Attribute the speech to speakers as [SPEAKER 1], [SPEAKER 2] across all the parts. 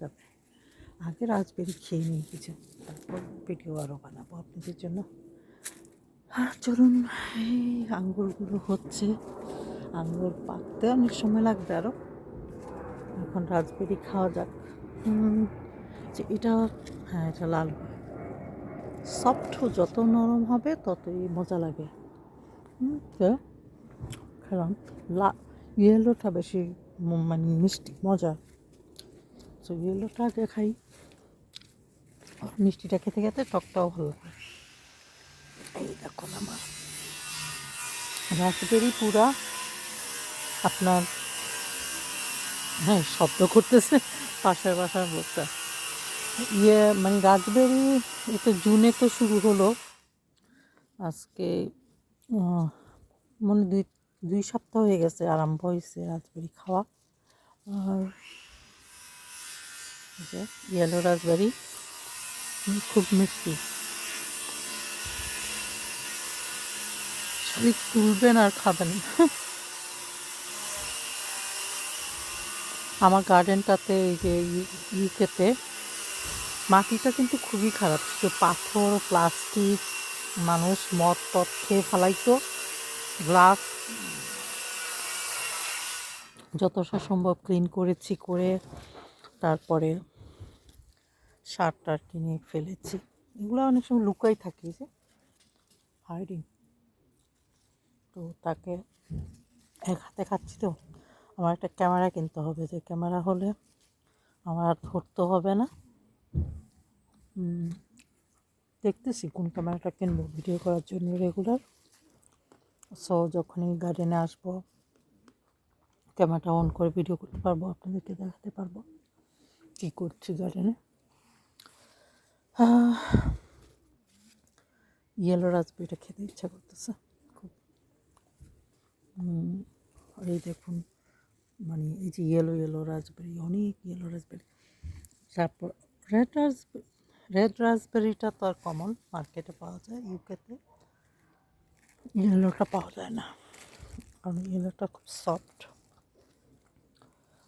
[SPEAKER 1] যাবে। আগে রাজবেরি খেয়ে নিই কিছু তারপর ভিডিও আরও বানাবো আপনাদের জন্য। আর চলুন, এই আঙ্গুরগুলো হচ্ছে, আঙ্গুর পাকতে অনেক সময় লাগবে আরও এখন রাজবেরি খাওয়া যাক। যে এটা হ্যাঁ এটা লাল সফট যত নরম হবে, ততই মজা লাগে। খেলাম। লা ইয়েলোটা বেশি মানে মিষ্টি মজা ইয়েলোটা আগে খাই মিষ্টিটা খেতে খেতে টকটাও ভালো লাগে। এই দেখুন আমার রাসবেরি পুরা আপনার হ্যাঁ শব্দ করতেছে পাশের বাসার লোকটা ইয়ে মানে রাজবেরি এটা জুনে তো শুরু হলো। আজকে মনে দুই দুই সপ্তাহ হয়ে গেছে আরম্ভ হয়েছে রাজবেরি খাওয়া। আর ইয়েলো রাজবেরি খুব মিষ্টি। খালি তুলবেন আর খাবেন। আমার গার্ডেনটাতে এই যে ইউকেতে মাটিটা কিন্তু খুবই খারাপ। শুধু পাথর প্লাস্টিক মানুষ মদ টদ খেয়ে ফেলাইতো। গ্লাস যতটা সম্ভব ক্লিন করেছি করে তারপরে সার টার কিনে ফেলেছি। এগুলো অনেক সময় লুকাই থাকি যে হাইডিং তো তাকে এক হাতে খাচ্ছি তো, আমার একটা ক্যামেরা কিনতে হবে যে, ক্যামেরা হলে আমার আর ধরতে হবে না। দেখতেছি কোন ক্যামেরাটা কিনবো, ভিডিও করার জন্য রেগুলার সো যখনই গার্ডেনে আসব, ক্যামেরাটা অন করে ভিডিও করতে পারব, আপনাদেরকে দেখাতে পারব, কী করছি গার্ডেনে ইয়েলো রাজবেরিটা খেতে ইচ্ছা করতেছে। খুব। এই দেখুন মানে এই যে ইয়েলো ইয়েলো রাজবেরি অনেক ইয়েলো রাজবেরি তারপর রেড রাজবেরি রেড রাজবেরিটা তো আর কমন মার্কেটে পাওয়া যায় ইউকেতে ইয়েলোটা পাওয়া যায় না, কারণ ইয়েলোটা খুব সফট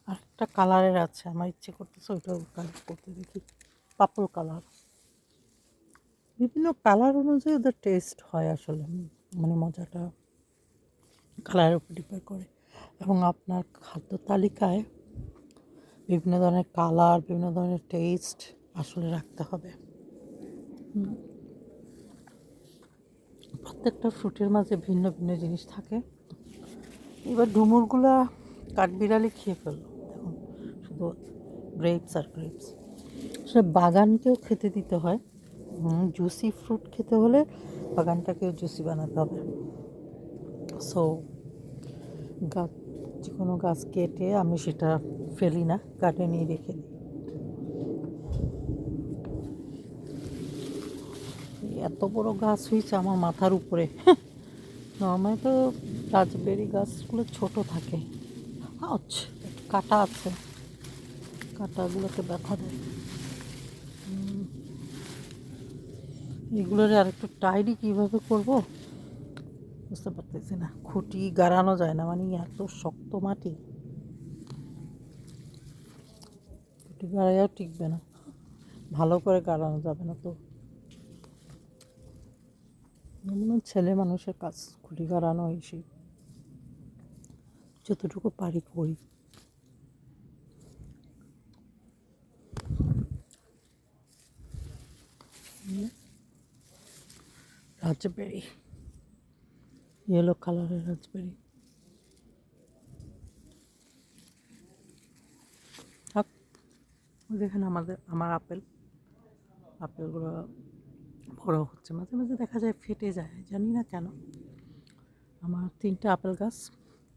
[SPEAKER 1] আর একটা কালারের আছে, আমার ইচ্ছে করতেছে ওইটাও কালার করতে দেখি। পার্পল কালার বিভিন্ন কালার অনুযায়ী ওদের টেস্ট হয় আসলে মানে মজাটা কালারের উপর ডিপেন্ড করে। এবং আপনার খাদ্য তালিকায় বিভিন্ন ধরনের কালার বিভিন্ন ধরনের টেস্ট আসলে রাখতে হবে। প্রত্যেকটা ফ্রুটের মাঝে ভিন্ন ভিন্ন জিনিস থাকে। এবার ডুমুরগুলা কাঠবিড়ালি খেয়ে ফেলল। দেখুন, শুধু গ্রেপস আর গ্রেপস সে বাগানকেও খেতে দিতে হয়। জুসি ফ্রুট খেতে হলে বাগানটাকেও জুসি বানাতে হবে। সো গাছ যে কোনো গাছ কেটে আমি সেটা ফেলি না গার্ডেনেই রেখে দিই। এত বড় গাছ হয়েছে আমার মাথার উপরে। নর্মালি তো রাজবেরি গাছগুলো ছোট থাকে। আচ্ছা কাটা আছে। কাটাগুলোতে ব্যথা দেয়। এগুলোর আর একটু টাইডি কীভাবে করব? বুঝতে পারতেছি না। খুঁটি গাড়ানো যায় না মানে এত শক্ত মাটি। খুঁটি গাড়াইয়াও টিকবে না। ভালো করে গাড়ানো যাবে না তো। ছেলে মানুষের কাজ খুঁটি গাড়ানো এসে যতটুকু পারি করি। রাজবেরি ইয়েলো কালারের রাজবেরি। থাক দেখেন আমাদের, আমার আপেল। আপেলগুলো বড় হচ্ছে, মাঝে মাঝে দেখা যায় ফেটে যায়, জানি না কেন। আমার তিনটা আপেল গাছ,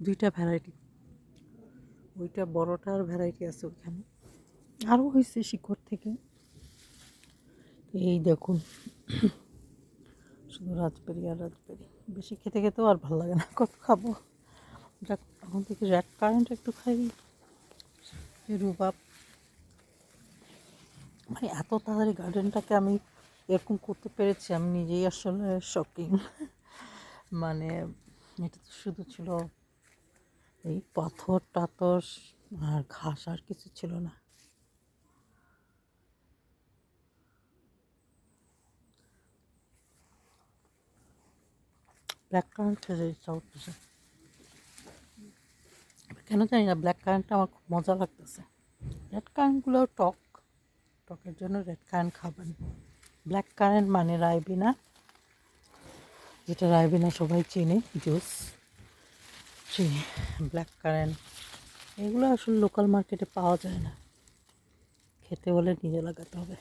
[SPEAKER 1] দুইটা ভ্যারাইটি ওইটা বড়টার ভ্যারাইটি আছে ওইখানে। আরও হয়েছে শিকড় থেকে। এই দেখুন শুধু রাজবেরি আর রাজবেরি। বেশি খেতে খেতেও আর ভালো লাগে না, কত খাব? এখন থেকে র্যাড কারেন্ট একটু খাই। রুবাব। মানে এত তাড়াতাড়ি গার্ডেনটাকে আমি এরকম করতে পেরেছি, আমি নিজেই আসলে শকিং মানে এটা তো শুধু ছিল এই পাথর, টাথর, আর ঘাস আর কিছু ছিল না। ব্ল্যাক কারেন্ট খেতে কেন জানি না ব্ল্যাক কারেন্টটা আমার খুব মজা লাগতেছে। রেড কারেন্টগুলো টক। টকের জন্য রেড কারেন্ট খাবেন। ব্ল্যাক কারেন্ট মানে রায়বিনা। যেটা রায়বিনা সবাই চিনে, জুস। সেই ব্ল্যাক কারেন্ট এগুলো আসলে লোকাল মার্কেটে পাওয়া যায় না। খেতে হলে নিজে লাগাতে হবে।